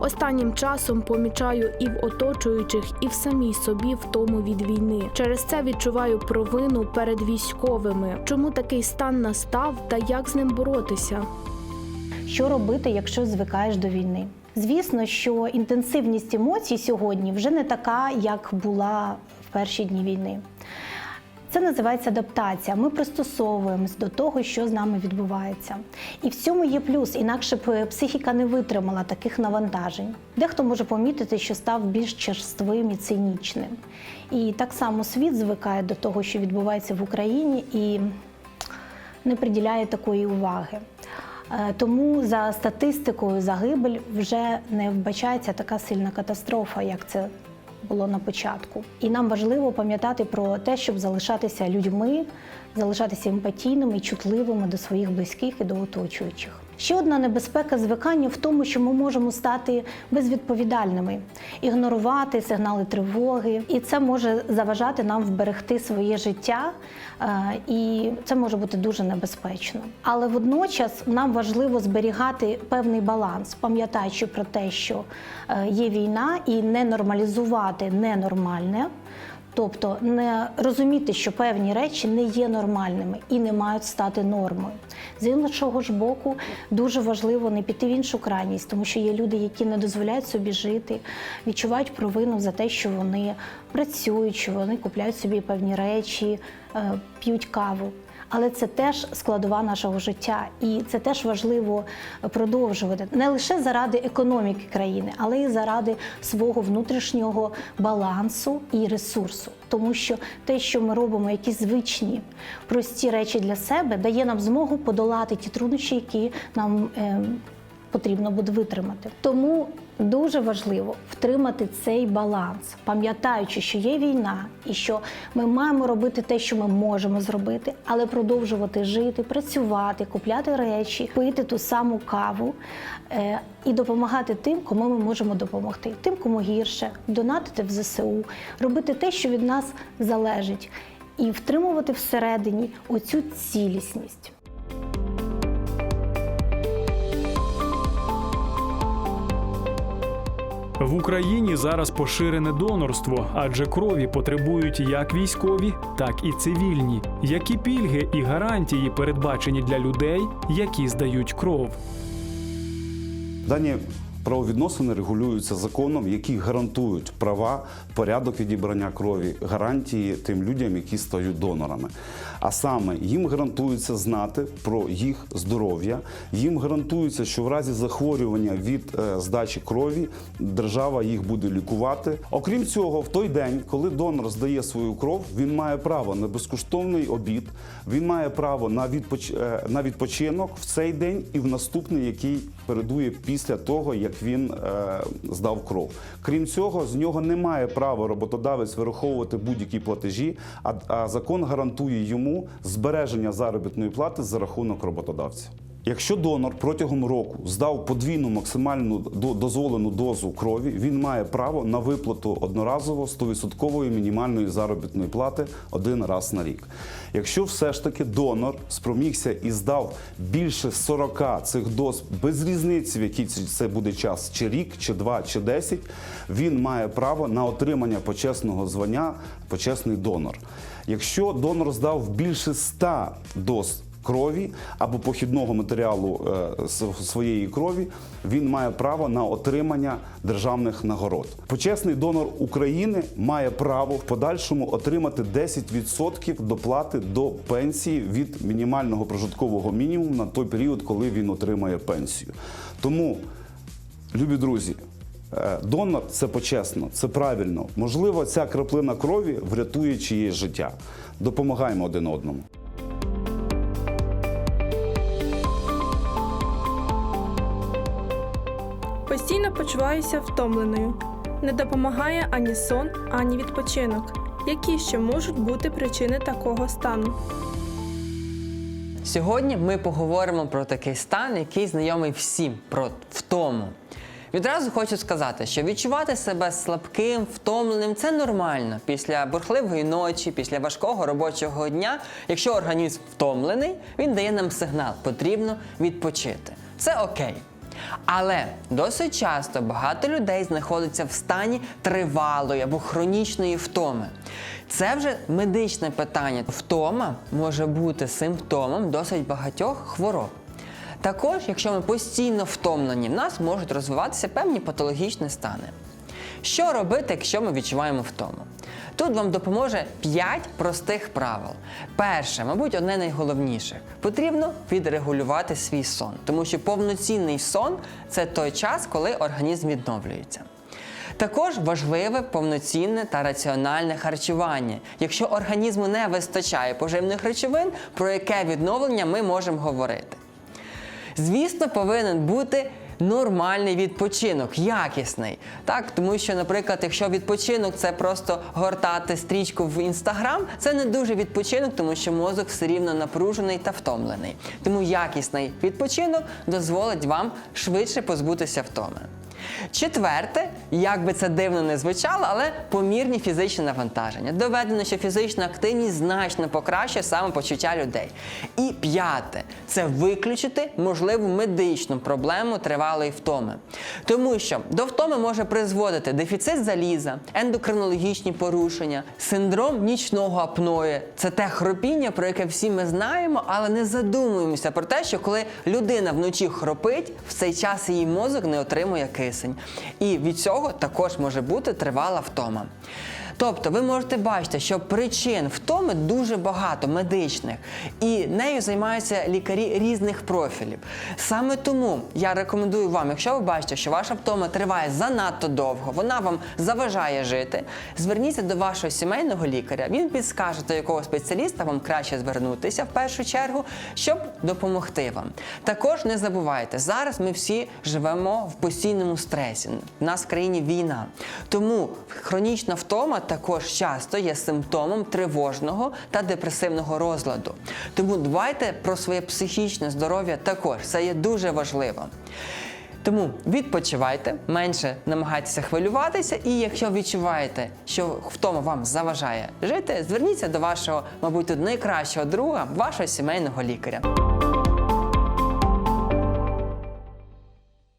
Останнім часом помічаю і в оточуючих, і в самій собі втому від війни. Через це відчуваю провину перед військовими. Чому такий стан настав та як з ним боротися? Що робити, якщо звикаєш до війни? Звісно, що інтенсивність емоцій сьогодні вже не така, як була в перші дні війни. Це називається адаптація. Ми пристосовуємось до того, що з нами відбувається. І в цьому є плюс, інакше б психіка не витримала таких навантажень. Дехто може помітити, що став більш черствим і цинічним. І так само світ звикає до того, що відбувається в Україні, і не приділяє такої уваги. Е, Тому за статистикою загибель вже не вбачається така сильна катастрофа, як це було на початку. І нам важливо пам'ятати про те, щоб залишатися людьми, залишатися емпатійними і чутливими до своїх близьких і до оточуючих. Ще одна небезпека звикання в тому, що ми можемо стати безвідповідальними, ігнорувати сигнали тривоги, і це може заважати нам вберегти своє життя, е, і це може бути дуже небезпечно. Але водночас нам важливо зберігати певний баланс, пам'ятаючи про те, що е, є війна, і не нормалізувати ненормальне. Тобто не розуміти, що певні речі не є нормальними і не мають стати нормою. З іншого ж боку, дуже важливо не піти в іншу крайність, тому що є люди, які не дозволяють собі жити, відчувають провину за те, що вони працюють, що вони купляють собі певні речі, е, п'ють каву. Але це теж складова нашого життя, і це теж важливо продовжувати не лише заради економіки країни, але й заради свого внутрішнього балансу і ресурсу. Тому що те, що ми робимо, якісь звичні прості речі для себе, дає нам змогу подолати ті труднощі, які нам е, потрібно буде витримати. Тому дуже важливо втримати цей баланс, пам'ятаючи, що є війна, і що ми маємо робити те, що ми можемо зробити, але продовжувати жити, працювати, купляти речі, пити ту саму каву е, і допомагати тим, кому ми можемо допомогти, тим, кому гірше, донатити в ЗСУ, робити те, що від нас залежить, і втримувати всередині оцю цілісність. В Україні зараз поширене донорство, адже крові потребують як військові, так і цивільні. Які пільги і гарантії передбачені для людей, які здають кров? Дані правовідносини регулюються законом, які гарантують права, порядок відібрання крові, гарантії тим людям, які стають донорами. А саме їм гарантується знати про їх здоров'я, їм гарантується, що в разі захворювання від е, здачі крові держава їх буде лікувати. Окрім цього, в той день, коли донор здає свою кров, він має право на безкоштовний обід, він має право на, е, на відпочинок в цей день і в наступний, який передує після того, як він е, здав кров. Крім цього, з нього не має права роботодавець вираховувати будь-які платежі, а, а закон гарантує йому збереження заробітної плати за рахунок роботодавця. Якщо донор протягом року здав подвійну максимальну до- дозволену дозу крові, він має право на виплату одноразово 100% мінімальної заробітної плати один раз на рік. Якщо все ж таки донор спромігся і здав більше 40 цих доз без різниці, в який це- буде час, чи рік, чи два, чи 10, він має право на отримання почесного звання почесний донор. Якщо донор здав більше 100 доз крові або похідного матеріалу е, своєї крові, він має право на отримання державних нагород. Почесний донор України має право в подальшому отримати 10% доплати до пенсії від мінімального прожиткового мінімуму на той період, коли він отримає пенсію. Тому, любі друзі. е, Донор це почесно, це правильно. Можливо, ця краплина крові врятує чиєсь життя. Допомагаємо один одному. Постійно почуваюся втомленою. Не допомагає ані сон, ані відпочинок. Які ще можуть бути причини такого стану? Сьогодні ми поговоримо про такий стан, який знайомий всім про втому. Відразу хочу сказати, що відчувати себе слабким, втомленим це нормально. Після бурхливої ночі, після важкого робочого дня, якщо організм втомлений, він дає нам сигнал, потрібно відпочити. Це окей. Але досить часто багато людей знаходяться в стані тривалої або хронічної втоми. Це вже медичне питання. Втома може бути симптомом досить багатьох хвороб. Також, якщо ми постійно втомлені, в нас можуть розвиватися певні патологічні стани. Що робити, якщо ми відчуваємо втому? Тут вам допоможе 5 простих правил. Перше, мабуть, одне з найголовніших. Потрібно відрегулювати свій сон, тому що повноцінний сон це той час, коли організм відновлюється. Також важливе повноцінне та раціональне харчування. Якщо організму не вистачає поживних речовин, про яке відновлення ми можемо говорити. Звісно, повинен бути нормальний відпочинок, якісний. Так, тому що, наприклад, якщо відпочинок це просто гортати стрічку в інстаграм, це не дуже відпочинок, тому що мозок все рівно напружений та втомлений. Тому якісний відпочинок дозволить вам швидше позбутися втоми. Четверте, як би це дивно не звучало, але помірні фізичні навантаження. Доведено, що фізична активність значно покращує самопочуття людей. І п'яте це виключити можливу медичну проблему тривалої втоми. Тому що до втоми може призводити дефіцит заліза, ендокринологічні порушення, синдром нічного апної. Це те хропіння, про яке всі ми знаємо, але не задумуємося про те, що коли людина вночі хропить, в цей час її мозок не отримує кисень. І від цього також може бути тривала втома. Тобто ви можете бачити, що причин втоми дуже багато медичних, і нею займаються лікарі різних профілів. Саме тому я рекомендую вам, якщо ви бачите, що ваша втома триває занадто довго, вона вам заважає жити, зверніться до вашого сімейного лікаря. Він підскаже, до якого спеціаліста вам краще звернутися в першу чергу, щоб допомогти вам. Також не забувайте, зараз ми всі живемо в постійному стресі. У нас в країні війна. Тому хронічна втома також часто є симптомом тривожного та депресивного розладу. Тому дбайте про своє психічне здоров'я також. Це є дуже важливо. Тому відпочивайте, менше намагайтеся хвилюватися, і якщо відчуваєте, що втома вам заважає жити, зверніться до вашого, мабуть, найкращого друга, вашого сімейного лікаря.